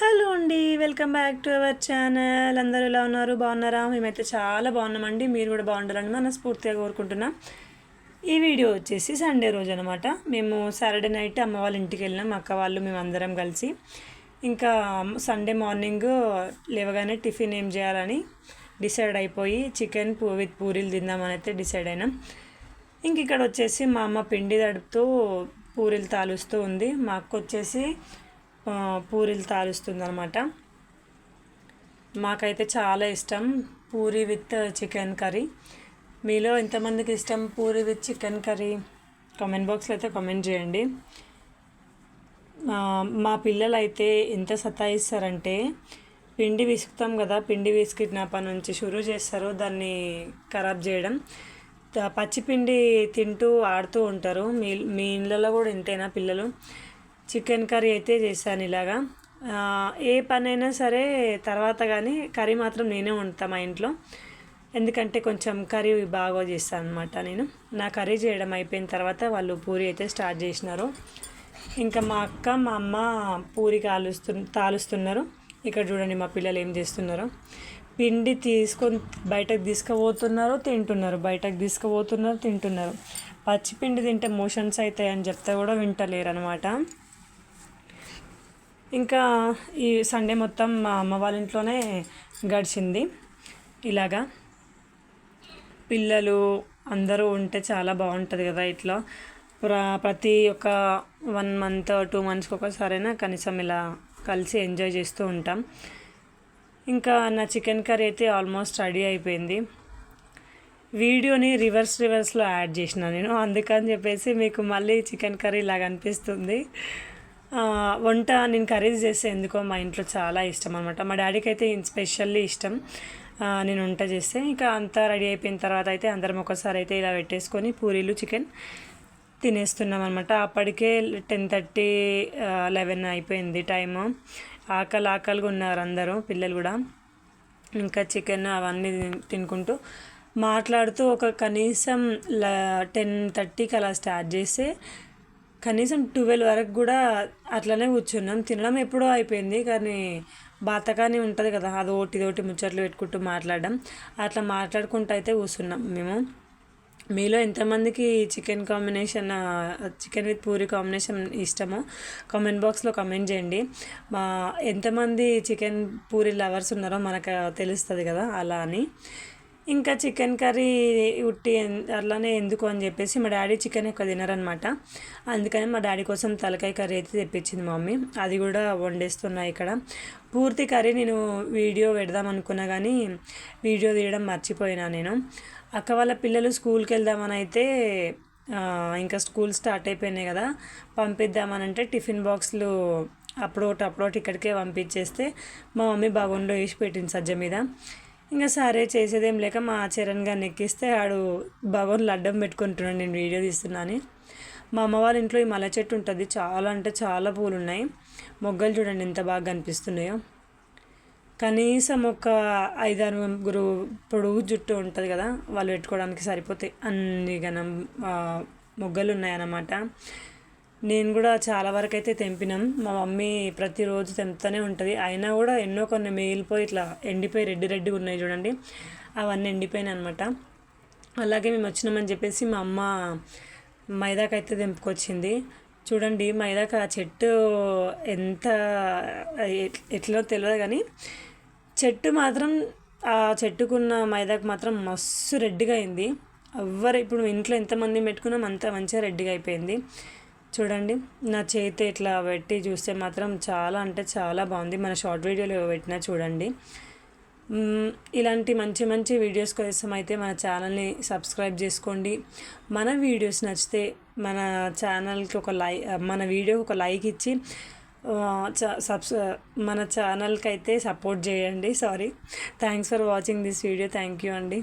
Hello అండి welcome back to our channel. అందరూ ఎలా ఉన్నారు? బాగున్నారా? మేమైతే చాలా బాగున్నామండి. మీరు కూడా బాగుండాలని మనస్ఫూర్తిగా కోరుకుంటున్నాం. ఈ వీడియో వచ్చేసి సండే రోజు అనమాట మేము సాటర్డే నైట్ అమ్మ వాళ్ళ ఇంటికి వెళ్ళినాం. అక్క వాళ్ళు మేము అందరం కలిసి. ఇంకా సండే మార్నింగ్ లేవగానే టిఫిన్ ఏం చేయాలని డిసైడ్ అయిపోయి చికెన్ పూ విత్ పూరీలు తిందామని అయితే డిసైడ్ అయినాం. ఇంక ఇక్కడ వచ్చేసి మా అమ్మ పిండి తడుపుతూ పూరీలు తాలుస్తూ ఉంది. మా అక్క వచ్చేసి పూరీలు తాలుస్తుంది అనమాట మాకైతే చాలా ఇష్టం పూరి విత్ చికెన్ కర్రీ. మీలో ఎంతమందికి ఇష్టం puri with chicken curry? Comment బాక్స్లో అయితే కామెంట్ చేయండి. మా పిల్లలు అయితే ఎంత సతాయిస్తారంటే పిండి విసుకుతాం కదా పిండి విసికినప్పటి నుంచి షురూ చేస్తారు దాన్ని ఖరాబ్ చేయడం. పచ్చిపిండి తింటూ ఆడుతూ ఉంటారు. మీ మీ ఇళ్ళలో కూడా ఇంతేనా పిల్లలు? చికెన్ కర్రీ అయితే చేశాను ఇలాగా. ఏ పనైనా సరే తర్వాత కానీ కర్రీ మాత్రం నేనే వండుతాను మా ఇంట్లో. ఎందుకంటే కొంచెం కర్రీ బాగా చేస్తాను అనమాట నేను. నా కర్రీ చేయడం అయిపోయిన తర్వాత వాళ్ళు పూరి అయితే స్టార్ట్ చేసినారు. ఇంకా మా అక్క మా అమ్మ పూరి కాలుస్తు తాలుస్తున్నారు. ఇక్కడ చూడండి మా పిల్లలు ఏం చేస్తున్నారు. పిండి తీసుకొని బయటకు తీసుకుపోతున్నారు తింటున్నారు. బయటకు తీసుకుపోతున్నారు తింటున్నారు. పచ్చి పిండి తింటే మోషన్స్ అవుతాయని చెప్తే కూడా వింటలేరు అనమాట ఇంకా ఈ సండే మొత్తం మా అమ్మ వాళ్ళ ఇంట్లోనే గడిచింది. ఇలాగా పిల్లలు అందరూ ఉంటే చాలా బాగుంటుంది కదా ఇట్లా. ప్ర ప్రతి ఒక్క వన్ మంత్ టూ మంత్స్కి ఒకసారైనా కనీసం ఇలా కలిసి ఎంజాయ్ చేస్తూ ఉంటాం. ఇంకా నా చికెన్ కర్రీ అయితే ఆల్మోస్ట్ రెడీ అయిపోయింది. వీడియోని రివర్స్ రివర్స్లో యాడ్ చేసిన నేను. అందుకని చెప్పేసి మీకు మళ్ళీ చికెన్ కర్రీ ఇలాగ అనిపిస్తుంది. వంట నేను కర్రీస్ చేస్తే ఎందుకో మా ఇంట్లో చాలా ఇష్టం అనమాట మా డాడీకి అయితే స్పెషల్లీ ఇష్టం. నేను వంట చేస్తే ఇంకా అంతా రెడీ అయిపోయిన తర్వాత అయితే అందరం ఒకసారి అయితే ఇలా పెట్టేసుకొని పూరీలు చికెన్ తినేస్తున్నాం అనమాట అప్పటికే టెన్ థర్టీ లెవెన్ అయిపోయింది టైము. ఆకలి ఆకలిగా ఉన్నారు అందరూ పిల్లలు కూడా. ఇంకా చికెన్ అవన్నీ తిన్- తినుకుంటూ మాట్లాడుతూ ఒక కనీసం టెన్ థర్టీకి అలా స్టార్ట్ చేస్తే కనీసం ట్వెల్వ్ వరకు కూడా అట్లనే కూర్చున్నాం. తినడం ఎప్పుడో అయిపోయింది. కానీ బాతకాని ఉంటుంది కదా. అది ఒకటి ఇది ఒకటి ముచ్చట్లు పెట్టుకుంటూ మాట్లాడడం. అట్లా మాట్లాడుకుంటూ అయితే కూర్చున్నాం మేము. మీలో ఎంతమందికి chicken combination chicken with puri combination ఇష్టమో కామెంట్ బాక్స్లో కామెంట్ చేయండి. మా ఎంతమంది చికెన్ పూరి లవర్స్ ఉన్నారో మనకు తెలుస్తుంది కదా. అలా అని. ఇంకా చికెన్ కర్రీ ఉట్టి అట్లానే ఎందుకు అని చెప్పేసి మా డాడీ చికెన్ ఎక్కువ తినరనమాట అందుకని మా డాడీ కోసం తలకాయ కర్రీ అయితే తెప్పించింది మమ్మీ. అది కూడా వండేస్తున్నా ఇక్కడ. పూర్తి కర్రీ నేను వీడియో పెడదాం అనుకున్నా కానీ వీడియో తీయడం మర్చిపోయినా నేను. అక్క వాళ్ళ పిల్లలు స్కూల్కి వెళ్దామని అయితే ఇంకా స్కూల్ స్టార్ట్ అయిపోయినాయి కదా. పంపిద్దామని అంటే టిఫిన్ బాక్స్లు అప్పుడోటి అప్పుడోటి ఇక్కడికే పంపించేస్తే మా మమ్మీ బాగుండో వేసి పెట్టింది సజ్జ మీద. ఇంకా సరే చేసేదేం లేక మా చరణ్ గారిని ఎక్కిస్తే ఆడు భగవాన్ అడ్డం పెట్టుకుంటున్నాడు నేను వీడియో తీస్తున్నాను. మా అమ్మ వాళ్ళ ఇంట్లో ఈ మల్లె చెట్టు ఉంటుంది. చాలా అంటే చాలా పూలు ఉన్నాయి మొగ్గలు చూడండి ఎంత బాగా కనిపిస్తున్నాయో. కనీసం ఒక ఐదారుగురు ముగ్గురు పొడుగు జుట్టు ఉంటుంది కదా వాళ్ళు పెట్టుకోవడానికి సరిపోతాయి. అన్ని గనం మొగ్గలు ఉన్నాయన్నమాట. నేను కూడా చాలా వరకు అయితే తెంపినాం. మా మమ్మీ ప్రతిరోజు తెంపుతూనే ఉంటుంది. అయినా కూడా ఎన్నో కొన్ని మిగిలిపోయి ఇట్లా ఎండిపోయి రెడ్డి రెడ్డిగా ఉన్నాయి చూడండి. అవన్నీ ఎండిపోయినాయి అనమాట అలాగే మేము వచ్చినామని చెప్పేసి మా అమ్మ మైదాకైతే తెంపుకొచ్చింది. చూడండి మైదాక ఆ చెట్టు ఎంత ఎట్లో తెలియదు కానీ చెట్టు మాత్రం ఆ చెట్టుకున్న మైదాకు మాత్రం మస్తు రెడ్డిగా అయింది. ఎవ్వరు ఇప్పుడు ఇంట్లో ఎంతమంది పెట్టుకున్నాం అంత మంచిగా రెడ్డిగా అయిపోయింది. చూడండి. నా చేతి ఇట్లా పెట్టి చూస్తే మాత్రం చాలా అంటే చాలా బాగుంది. మన షార్ట్ వీడియోలో పెట్టినా చూడండి. ఇలాంటి మంచి మంచి వీడియోస్ కోసం అయితే మన ఛానల్ని సబ్స్క్రైబ్ చేసుకోండి. మన వీడియోస్ నచ్చితే మన ఛానల్కి ఒక లై మన వీడియోకి ఒక లైక్ ఇచ్చి సబ్స్ మన ఛానల్కి అయితే సపోర్ట్ చేయండి. Sorry. Thanks for watching this video. Thank you అండి.